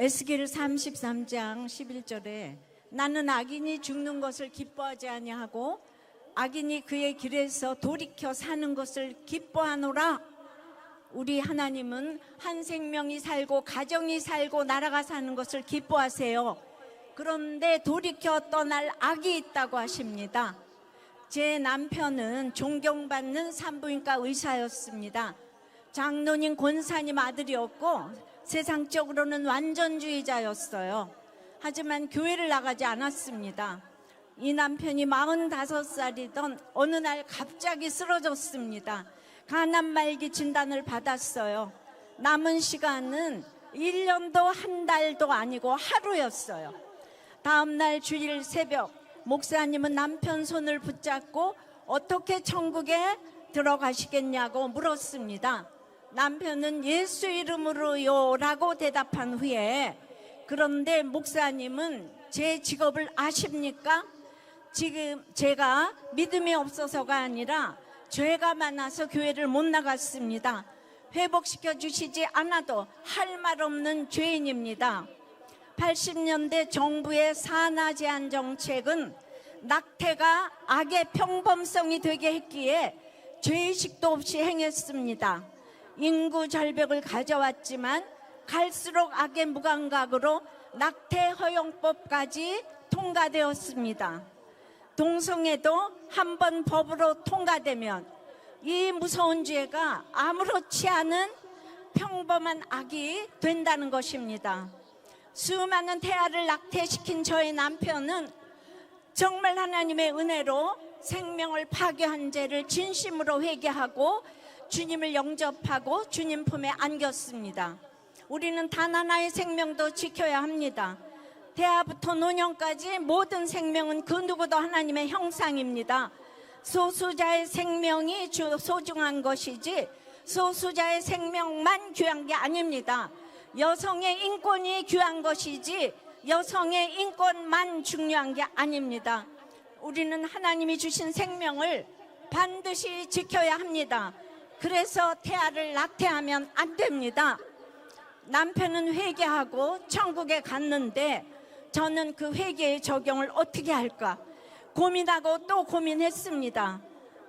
에스겔 33장 11절에 나는 악인이 죽는 것을 기뻐하지 아니하고 악인이 그의 길에서 돌이켜 사는 것을 기뻐하노라. 우리 하나님은 한 생명이 살고 가정이 살고 나라가 사는 것을 기뻐하세요. 그런데 돌이켜 떠날 악이 있다고 하십니다. 제 남편은 존경받는 산부인과 의사였습니다. 장로님 권사님 아들이었고 세상적으로는 완전주의자였어요. 하지만 교회를 나가지 않았습니다. 이 남편이 45살이던 어느 날 갑자기 쓰러졌습니다. 간암 말기 진단을 받았어요. 남은 시간은 1년도 한 달도 아니고 하루였어요. 다음 날 주일 새벽 목사님은 남편 손을 붙잡고 어떻게 천국에 들어가시겠냐고 물었습니다. 남편은 예수 이름으로요 라고 대답한 후에 그런데 목사님은 제 직업을 아십니까? 지금 제가 믿음이 없어서가 아니라 죄가 많아서 교회를 못 나갔습니다. 회복시켜 주시지 않아도 할 말 없는 죄인입니다. 80년대 정부의 산하 제한 정책은 낙태가 악의 평범성이 되게 했기에 죄의식도 없이 행했습니다. 인구 절벽을 가져왔지만 갈수록 악의 무감각으로 낙태 허용법까지 통과되었습니다. 동성애도 한 번 법으로 통과되면 이 무서운 죄가 아무렇지 않은 평범한 악이 된다는 것입니다. 수많은 태아를 낙태시킨 저의 남편은 정말 하나님의 은혜로 생명을 파괴한 죄를 진심으로 회개하고 주님을 영접하고 주님 품에 안겼습니다. 우리는 단 하나의 생명도 지켜야 합니다. 대하부터 노년까지 모든 생명은 그 누구도 하나님의 형상입니다. 소수자의 생명이 주- 소중한 것이지 소수자의 생명만 귀한 게 아닙니다. 여성의 인권이 귀한 것이지 여성의 인권만 중요한 게 아닙니다. 우리는 하나님이 주신 생명을 반드시 지켜야 합니다. 그래서 태아를 낙태하면 안 됩니다. 남편은 회개하고 천국에 갔는데 저는 그 회개의 적용을 어떻게 할까 고민하고 또 고민했습니다.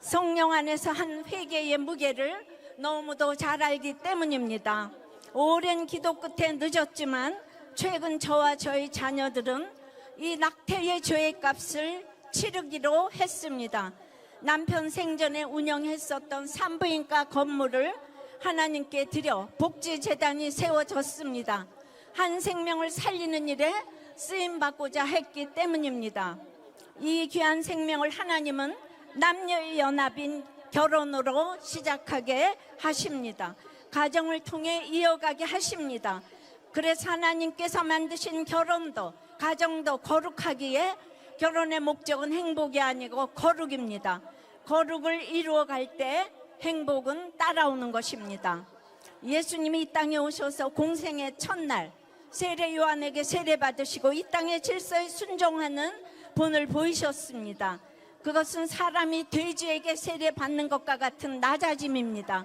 성령 안에서 한 회개의 무게를 너무도 잘 알기 때문입니다. 오랜 기도 끝에 늦었지만 최근 저와 저희 자녀들은 이 낙태의 죄의 값을 치르기로 했습니다. 남편 생전에 운영했었던 산부인과 건물을 하나님께 드려 복지재단이 세워졌습니다. 한 생명을 살리는 일에 쓰임받고자 했기 때문입니다. 이 귀한 생명을 하나님은 남녀의 연합인 결혼으로 시작하게 하십니다. 가정을 통해 이어가게 하십니다. 그래서 하나님께서 만드신 결혼도 가정도 거룩하기에 결혼의 목적은 행복이 아니고 거룩입니다. 거룩을 이루어 갈 때 행복은 따라오는 것입니다. 예수님이 이 땅에 오셔서 공생의 첫날 세례 요한에게 세례 받으시고 이 땅의 질서에 순종하는 본을 보이셨습니다. 그것은 사람이 돼지에게 세례 받는 것과 같은 낮아짐입니다.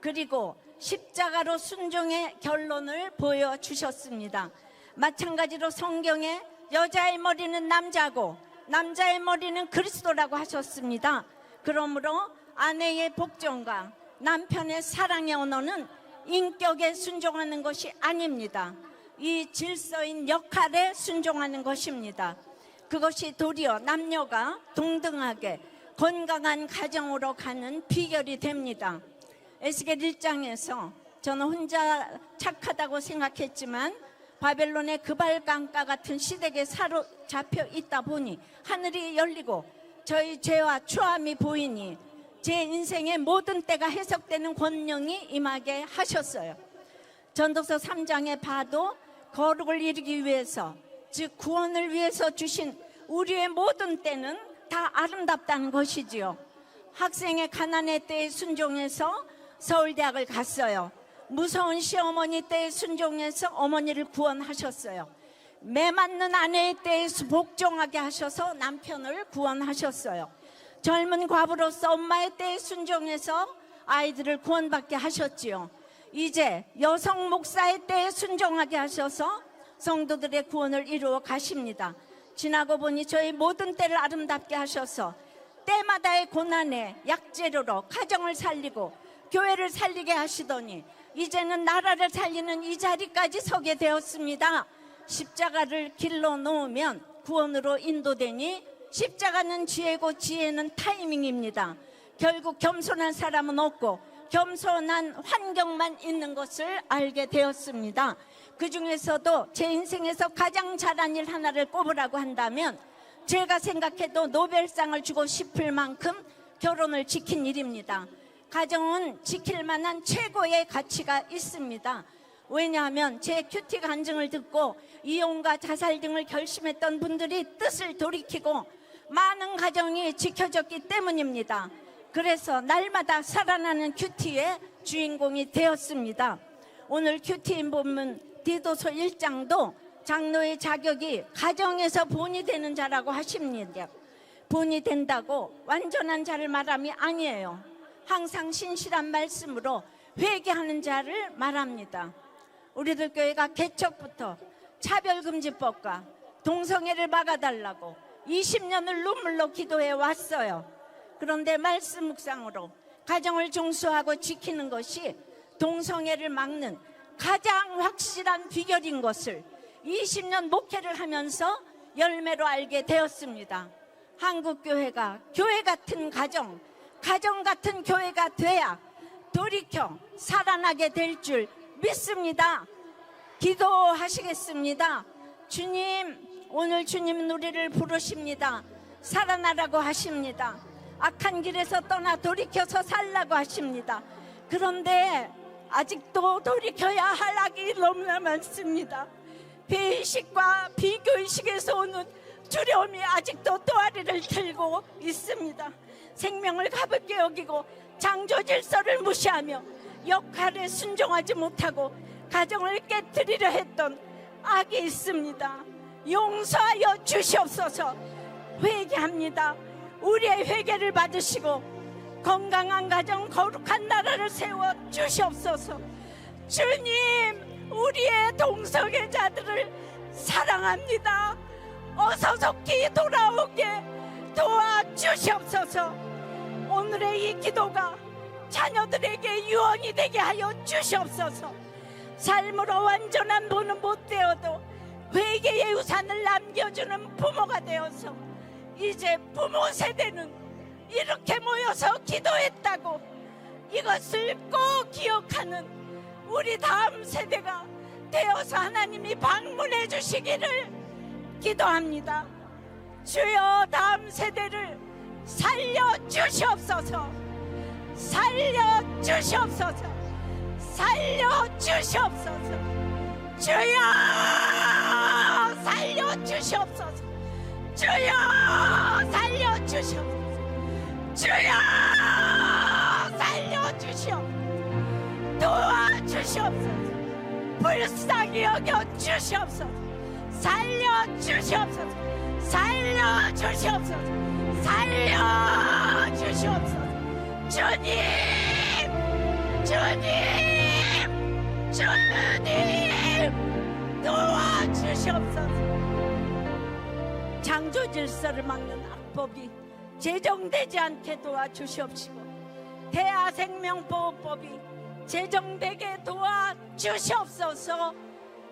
그리고 십자가로 순종의 결론을 보여주셨습니다. 마찬가지로 성경에 여자의 머리는 남자고 남자의 머리는 그리스도라고 하셨습니다. 그러므로 아내의 복종과 남편의 사랑의 언어는 인격에 순종하는 것이 아닙니다. 이 질서인 역할에 순종하는 것입니다. 그것이 도리어 남녀가 동등하게 건강한 가정으로 가는 비결이 됩니다. 에스겔 1장에서 저는 혼자 착하다고 생각했지만 바벨론의 그발강가 같은 시댁에 사로잡혀 있다 보니 하늘이 열리고 저희 죄와 추함이 보이니 제 인생의 모든 때가 해석되는 권능이 임하게 하셨어요. 전도서 3장에 봐도 거룩을 이루기 위해서 즉 구원을 위해서 주신 우리의 모든 때는 다 아름답다는 것이지요. 학생의 가난의 때에 순종해서 서울대학을 갔어요. 무서운 시어머니 때에 순종해서 어머니를 구원하셨어요. 매 맞는 아내의 때에 복종하게 하셔서 남편을 구원하셨어요. 젊은 과부로서 엄마의 때에 순종해서 아이들을 구원받게 하셨지요. 이제 여성 목사의 때에 순종하게 하셔서 성도들의 구원을 이루어 가십니다. 지나고 보니 저희 모든 때를 아름답게 하셔서 때마다의 고난에 약재료로 가정을 살리고 교회를 살리게 하시더니 이제는 나라를 살리는 이 자리까지 서게 되었습니다. 십자가를 길러 놓으면 구원으로 인도되니 십자가는 지혜고 지혜는 타이밍입니다. 결국 겸손한 사람은 없고 겸손한 환경만 있는 것을 알게 되었습니다. 그 중에서도 제 인생에서 가장 잘한 일 하나를 꼽으라고 한다면 제가 생각해도 노벨상을 주고 싶을 만큼 결혼을 지킨 일입니다. 가정은 지킬 만한 최고의 가치가 있습니다. 왜냐하면 제 큐티 간증을 듣고 이혼과 자살 등을 결심했던 분들이 뜻을 돌이키고 많은 가정이 지켜졌기 때문입니다. 그래서 날마다 살아나는 큐티의 주인공이 되었습니다. 오늘 큐티인 본문 디도서 1장도 장로의 자격이 가정에서 본이 되는 자라고 하십니다. 본이 된다고 완전한 자를 말함이 아니에요. 항상 신실한 말씀으로 회개하는 자를 말합니다. 우리들 교회가 개척부터 차별금지법과 동성애를 막아달라고 20년을 눈물로 기도해 왔어요. 그런데 말씀 묵상으로 가정을 종수하고 지키는 것이 동성애를 막는 가장 확실한 비결인 것을 20년 목회를 하면서 열매로 알게 되었습니다. 한국 교회가 교회 같은 가정, 가정 같은 교회가 돼야 돌이켜 살아나게 될 줄 믿습니다. 기도하시겠습니다. 주님, 오늘 주님은 우리를 부르십니다. 살아나라고 하십니다. 악한 길에서 떠나 돌이켜서 살라고 하십니다. 그런데 아직도 돌이켜야 할 악이 너무나 많습니다. 배의식과 비교의식에서 오는 두려움이 아직도 또아리를 들고 있습니다. 생명을 가볍게 여기고 장조 질서를 무시하며 역할에 순종하지 못하고 가정을 깨뜨리려 했던 악이 있습니다. 용서하여 주시옵소서 회개합니다. 우리의 회개를 받으시고 건강한 가정 거룩한 나라를 세워 주시옵소서 주님 우리의 동성애자들을 사랑합니다 어서 속히 돌아오게 도와주시옵소서. 오늘의 이 기도가 자녀들에게 유언이 되게 하여 주시옵소서. 삶으로 완전한 부는 못 되어도 회개의 우산을 남겨주는 부모가 되어서 이제 부모 세대는 이렇게 모여서 기도했다고 이것을 꼭 기억하는 우리 다음 세대가 되어서 하나님이 방문해 주시기를 기도합니다. 주여 다음 세대를 살려 주시옵소서. 살려 주시옵소서. 살려 주시옵소서. 주여 살려 주시옵소서. 주여 살려 주시옵소서. 주여 살려 주시옵소서. 도와 주시옵소서. 불쌍히 여겨 주시옵소서. 살려 주시옵소서. 살려 주시옵소서. 살려 주시옵소서. 주님, 주님, 주님, 도와주시옵소서. 창조 질서를 막는 악법이 제정되지 않게 도와주시옵시고 대하생명보호법이 제정되게 도와주시옵소서